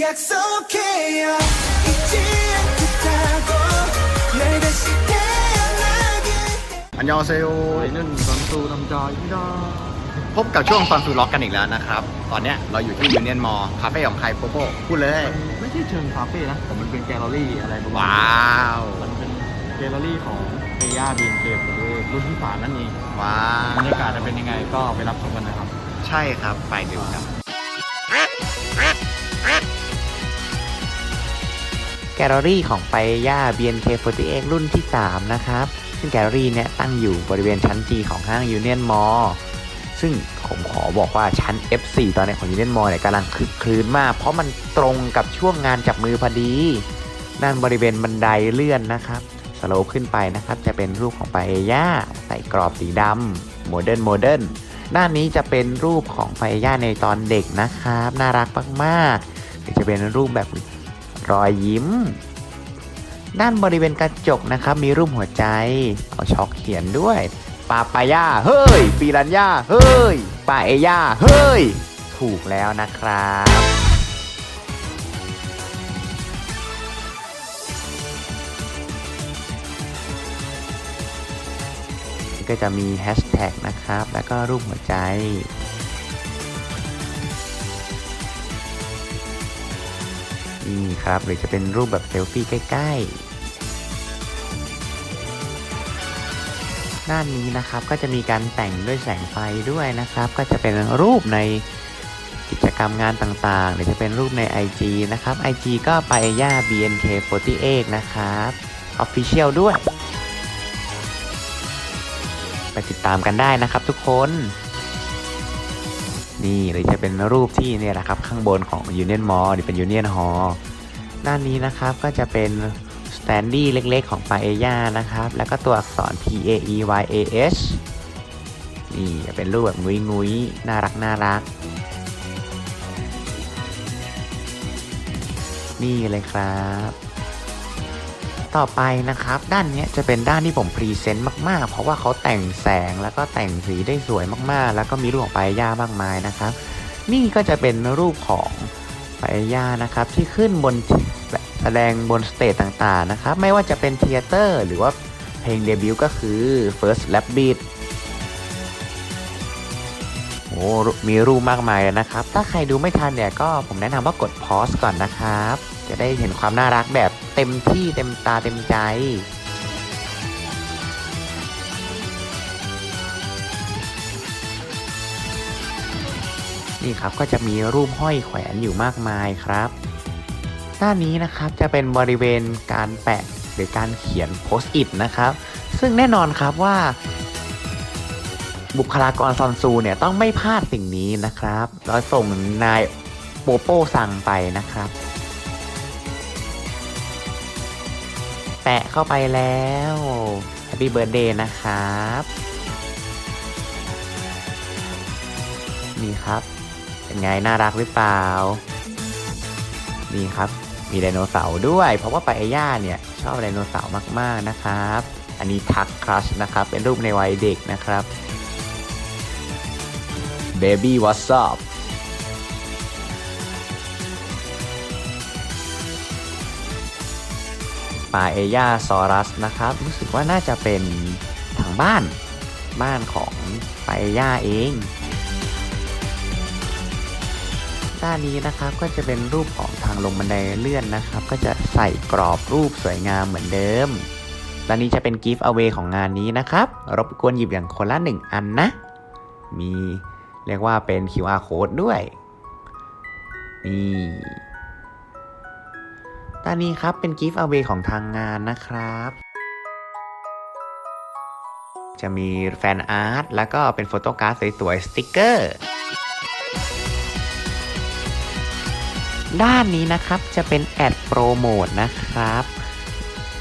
약속해요 잊지 않겠다고 날 다시 태어나게 อันยองเซโย วัยรุ่นตอนตูทำจอยพี่ดา พบกับช่วงฟันฟูล็อกกันอีกแล้วนะครับ ตอนเนี้ยเราอยู่ที่ยูเนียนมอลคาเฟ่ของใครโปโป้พูดเลย มันไม่ใช่เชิงคาเฟ่นะแต่มันเป็นแกลเลอรี่อะไรประมาณ ว้าว มันเป็นแกลเลอรี่ของเมย่าบีนเกมรุ่นที่สามนั่นเอง ว้า บร ว รยากาศจะเป็นยังไงก็ไปรับชมกันนะครับ ใช่ครับ ไปดูครับ แกลเลอรี่ของไปย่า BNK48 รุ่นที่ 3 นะครับ ซึ่งแกลเลอรี่เนี่ยตั้งอยู่บริเวณชั้น G ของห้าง Union Mall ซึ่งผมขอบอกว่าชั้น F4 ตอนนี้ของ Union Mall เนี่ยกำลังคึกคลื้นมาก เพราะมันตรงกับช่วงงานจับมือพอดี นั่นบริเวณบันไดเลื่อนนะครับสโลปขึ้นไปนะครับ จะเป็นรูปของไปย่าใส่กรอบสีดำโมเดิร์นโมเดิร์นด้านนี้จะเป็นรูปของไปย่าในตอนเด็กนะครับ น่ารักมากๆหรือจะเป็นรูปแบบ รอยยิ้ม ด้านบริเวณกระจกนะครับ มีรูปหัวใจ เอาช็อกเขียนด้วยปาปายาเฮ้ยปีรัญญาเฮ้ยปาเอยาเฮ้ย ถูกแล้วนะครับก็จะมีแฮชแท็กนะครับ แล้วก็รูปหัวใจ นี่ครับ หรือจะเป็นรูปแบบเซลฟี่ใกล้ๆ ด้านนี้นะครับก็จะมีการแต่งด้วยแสงไฟด้วยนะครับ ก็จะเป็นรูปในกิจกรรมงานต่างๆ หรือจะเป็นรูปใน IG นะครับ IG ก็ไปย่า BNK48 นะครับ Official ด้วย ไปติดตามกันได้นะครับทุกคน นี่หรือจะเป็นรูปที่เนี่ยแหละครับข้างบนของ Union Mall หรือเป็น Union Hall ด้านนี้นะครับก็จะเป็นสแตนดี้เล็กๆ ของปาเอย่านะครับ แล้วก็ตัวอักษร P A E Y A H นี่จะเป็นรูปแบบงุยงุยๆน่ารักน่ารัก นี่เลยครับ ต่อไปนะครับ ด้านนี้จะเป็นด้านที่ผมพรีเซนต์มากๆ เพราะว่าเขาแต่งแสงแล้วก็แต่งสีได้สวยมากๆ แล้วก็มีรูปของปาย่ามากมายนะครับ นี่ก็จะเป็นรูปของปาย่านะครับ ที่ขึ้นบนแสดงบนสเตจต่างๆนะครับ ไม่ว่าจะเป็นเทเตอร์หรือว่าเพลงเดบิวต์ก็คือ First Lap Beat โอ้มีรูปมากมายนะครับ ถ้าใครดูไม่ทันเนี่ยก็ผมแนะนำว่ากดพอยส์ก่อนนะครับ จะได้เห็นความน่ารักแบบเต็มที่เต็มตาเต็มใจ นี่ครับก็จะมีรูปห้อยแขวนอยู่มากมายครับ ด้านนี้นะครับจะเป็นบริเวณการแปะหรือการเขียนโพสต์อิทนะครับ ซึ่งแน่นอนครับว่า บุคลากรซอนซูเนี่ยต้องไม่พลาดสิ่งนี้นะครับเราส่งนายโปโป้สั่งไปนะครับะเข้าไปแล้ว Happy Birthday นะครับ นี่ครับ เป็นไงน่ารักหรือเปล่า นี่ครับ มีไดโนเสาร์ด้วย เพราะว่าไปาเอย่าเนี่ย ชอบไดโนเสาร์มาก ๆ นะครับ อันนี้ทักครัชนะครับ เป็นรูปในวัยเด็กนะครับ Baby what's up ป่าเอย่าซอรัสนะครับ รู้สึกว่าน่าจะเป็นทางบ้านบ้านของป่าเอย่าเอง ด้านนี้นะครับก็จะเป็นรูปของทางลงบันไดเลื่อนนะครับ ก็จะใส่กรอบรูปสวยงามเหมือนเดิมด้านนี้จะเป็นกิฟต์เอา a y ของงานนี้นะครับ รบกวนหยิบอย่างคนละหนึ่งอันนะ มีเรียกว่าเป็น QR code ด้วย นี่ ตานนี้ครับเป็นกิฟต์เอา a y ของทางงานนะครับ จะมีแฟนอาร์ตแล้วก็เป็นโฟโต้การ์ดสวยๆสติกเกอร์ ด้านนี้นะครับจะเป็นแอดโปรโมทนะครับ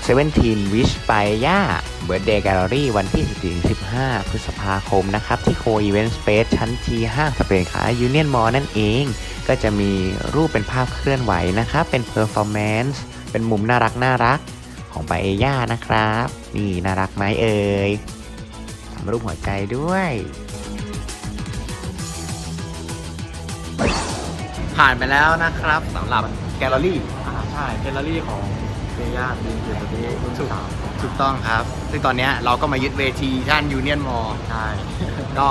17 Wish ไปย่า Birthday Gallery วันที่ 14-15 พฤษภาคมนะครับ ที่โค Event Space ชั้น G ห้างสรรพสินค้า Union Mall นั่นเอง ก็จะมีรูปเป็นภาพเคลื่อนไหวนะครับ เป็น Performance เป็นมุมน่ารักน่ารักของไปเอย่านะครับ นี่น่ารักไหมเอ่ยทำรูปหัวใจด้วยผ่านไปแล้วนะครับสำหรับแกลเลอรี่อ่าใช่แกลเลอรี่ของ เฟียบีนเคโฟตี้รุ่นที่สามถูกต้องครับ ซึ่งตอนเนี้ยเราก็มายึดเวทีท่านยูเนียนมอใช่ ก็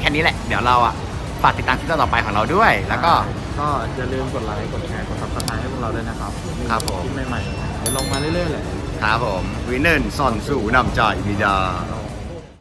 แค่นี้แหละ เดี๋ยวเราอะฝากติดตามคลิปต่อๆไปของเราด้วย แล้วก็ ก็อย่าลืมกดไลค์กดแชร์กดซับสไครต์ให้พวกเราด้วยนะครับครับผม คลิปใหม่ๆเดี๋ยวลงมาเรื่อยๆเลย ครับผมวินเนอร์สอนสู่นำใจวิดาครับ